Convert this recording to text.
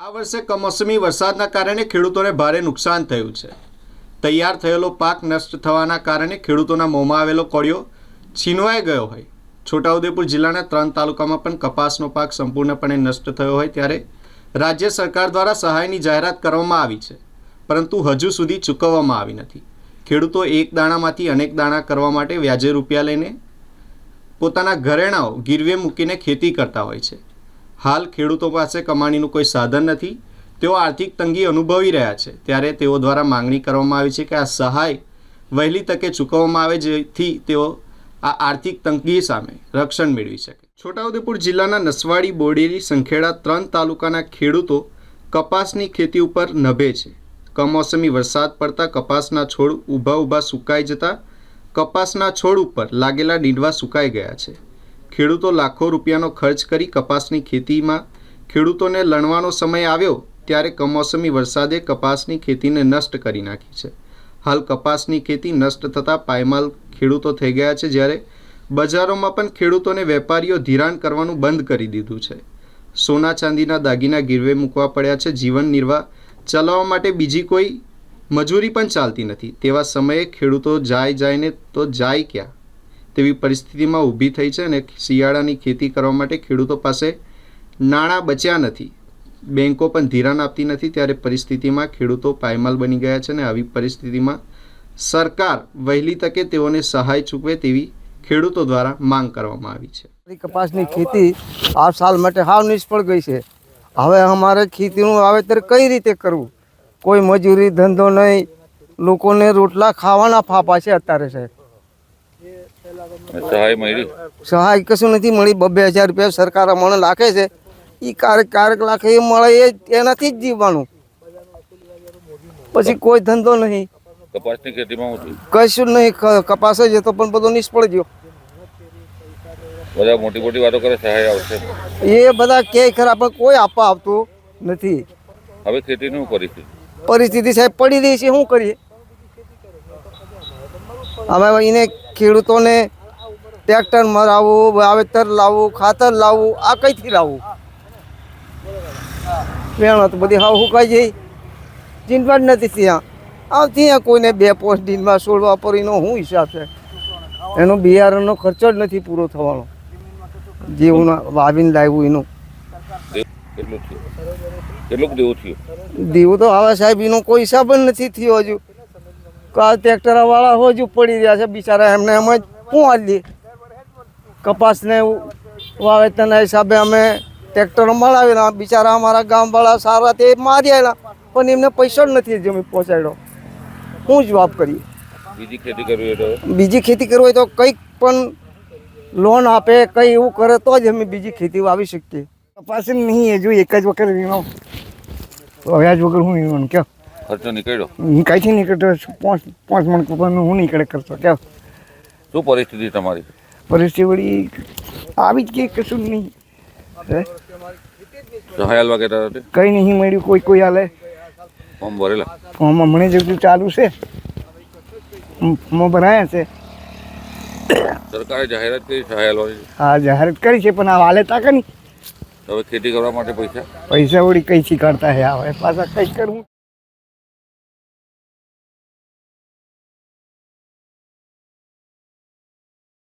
આ વર્ષે કમોસમી વરસાદના કારણે ખેડૂતોને ભારે નુકસાન થયું છે. તૈયાર થયેલો પાક નષ્ટ થવાના કારણે ખેડૂતોના મોંમાં આવેલો કોળિયો છીનવાઈ ગયો હોય. છોટાઉદેપુર જિલ્લાના ત્રણ તાલુકામાં પણ કપાસનો પાક સંપૂર્ણપણે નષ્ટ થયો હોય ત્યારે રાજ્ય સરકાર દ્વારા સહાયની જાહેરાત કરવામાં આવી છે, પરંતુ હજુ સુધી ચૂકવવામાં આવી નથી. ખેડૂતો એક દાણામાંથી અનેક દાણા કરવા માટે વ્યાજે રૂપિયા લઈને પોતાના ઘરેણાઓ ગીરવે મૂકીને ખેતી કરતા હોય છે. હાલ ખેડૂતો પાસે કમાણીનું કોઈ સાધન નથી. તેઓ આર્થિક તંગી અનુભવી રહ્યા છે. ત્યારે તેઓ દ્વારા માંગણી કરવામાં આવી છે કે આ સહાય વહેલી તકે ચૂકવવામાં આવે જેથી તેઓ આ આર્થિક તંગી સામે રક્ષણ મેળવી શકે. છોટાઉદેપુર જિલ્લાના નસવાડી, બોડેલી, સંખેડા ત્રણ તાલુકાના ખેડૂતો કપાસની ખેતી ઉપર નભે છે. કમોસમી વરસાદ પડતા કપાસના છોડ ઊભા ઊભા સુકાઈ જતા કપાસના છોડ ઉપર લાગેલા ડીંડવા સુકાઈ ગયા છે. ખેડૂતો લાખો રૂપિયાનો ખર્ચ કરી કપાસની ખેતીમાં ખેડૂતોને લણવાનો સમય આવ્યો ત્યારે કમોસમી વરસાદે કપાસની ખેતીને નષ્ટ કરી નાખી છે. હાલ કપાસની ખેતી નષ્ટ થતાં પાયમાલ ખેડૂતો થઈ ગયા છે જ્યારે બજારોમાં પણ ખેડૂતોને વેપારીઓ ધિરાણ કરવાનું બંધ કરી દીધું છે. સોના ચાંદીના દાગીના ગીરવે મૂકવા પડ્યા છે. જીવન નિર્વાહ ચલાવવા માટે બીજી કોઈ મજૂરી પણ ચાલતી નથી. તેવા સમયે ખેડૂતો જાય જાયને તો જાય ક્યાં? તેવી પરિસ્થિતિમાં ઊભી થઈ છે અને શિયાળાની ખેતી કરવા માટે ખેડૂતો પાસે નાણાં બચ્યા નથી. બેન્કો પણ ધિરાણ આપતી નથી ત્યારે પરિસ્થિતિમાં ખેડૂતો પાયમાલ બની ગયા છે અને આવી પરિસ્થિતિમાં સરકાર વહેલી તકે તેઓને સહાય ચૂકવે તેવી ખેડૂતો દ્વારા માંગ કરવામાં આવી છે. કપાસની ખેતી આ સાલ માટે હાવ નિષ્ફળ ગઈ છે. હવે અમારે ખેતીનું વાવેતર કઈ રીતે કરવું? કોઈ મજૂરી ધંધો નહીં. લોકોને રોટલા ખાવાના ફાફા છે અત્યારે સાહેબ. સહાય મળી. સહાય કશું નથી મળી. બબે હજાર રૂપિયા સરકાર અમને લાખે છે. એ ક્યારેક ક્યારેક લાખે એ મળે એ એનાથી જ જીવવાનું. પછી કોઈ ધંધો નહીં. કપાસની ખેતીમાં હું કશું નહીં. કપાસ જ હતો પણ બધો નિષ્ફળ ગયો. બધા મોટી મોટી વાતો કરે સહાય આવશે. એ બધા કે ખરા પણ કોઈ આપવા આવતું નથી. હવે ખેતીનું પરિસ્થિતિ. પરિસ્થિતિ સાહેબ પડી રહી છે. શું કરીએ? હવે એને ખેડૂતોને ટ્રેક્ટર મરાવવું વાવેતર લાવવું ખાતર લાવવું આ કઈથી લાવવું મહેનત બધી હાવ હુકાઈ જઈ ચીંટવા જ નથી ત્યાં. આ ત્યાં કોઈને બે પોસ્ટ દિનમાં છોડવા પર એનો શું હિસાબ છે. એનો બિયારણનો ખર્ચો જ નથી પૂરો થવાનો. જેવું વાવીને લાવ્યું એનું. દેવું તો હવે સાહેબ એનો કોઈ હિસાબ જ નથી થયો હજુ. કા ટ્રેક્ટર વાળા હજુ પડી રહ્યા છે બિચારા એમને એમ જ શું દે. કપાસને વાવેતરના હિસાબે અમે ટ્રેક્ટરો મળાવેલા બિચારા અમારા ગામવાળા સારા તે મારી આવેલા પણ એમને પૈસા જ નથી જમી પહોંચાડ્યો. હું જવાબ કરીએ. બીજી ખેતી કરવી હોય તો? બીજી ખેતી કરવી હોય તો કંઈક પણ લોન આપે કંઈ એવું કરે તો જ અમે બીજી ખેતી વાવી શકીએ. કપાસ નહીં એ જો એક જ વખત વીણો. વ્યાજ વગર હું વીણવાનું ક્યાં? ખર્ચો નીકળ્યો? હું કાંઈથી નીકળતો? પાંચ પાંચ મણ કપાસનું હું નીકળે કરતો ક્યાં? શું પરિસ્થિતિ તમારી? પરિસ્થિતિ વળી આવી જ કે કશું નહીં. હે? સહાય વગેરે કંઈ નહીં મળ્યું કોઈ કોઈ હાલે. ફોર્મ ભરેલા? ફોર્મ હમણાં જેટલું ચાલુ છે. મેં ભરાયા છે. સરકારે જાહેરાત કરી છે હા જાહેરાત કરી છે પણ આ હાલે તાકા નહીં? હવે ખેતી કરવા માટે પૈસા? પૈસા વળી કઈથી કાઢતા હે? આવે પાછા કઈ કરવું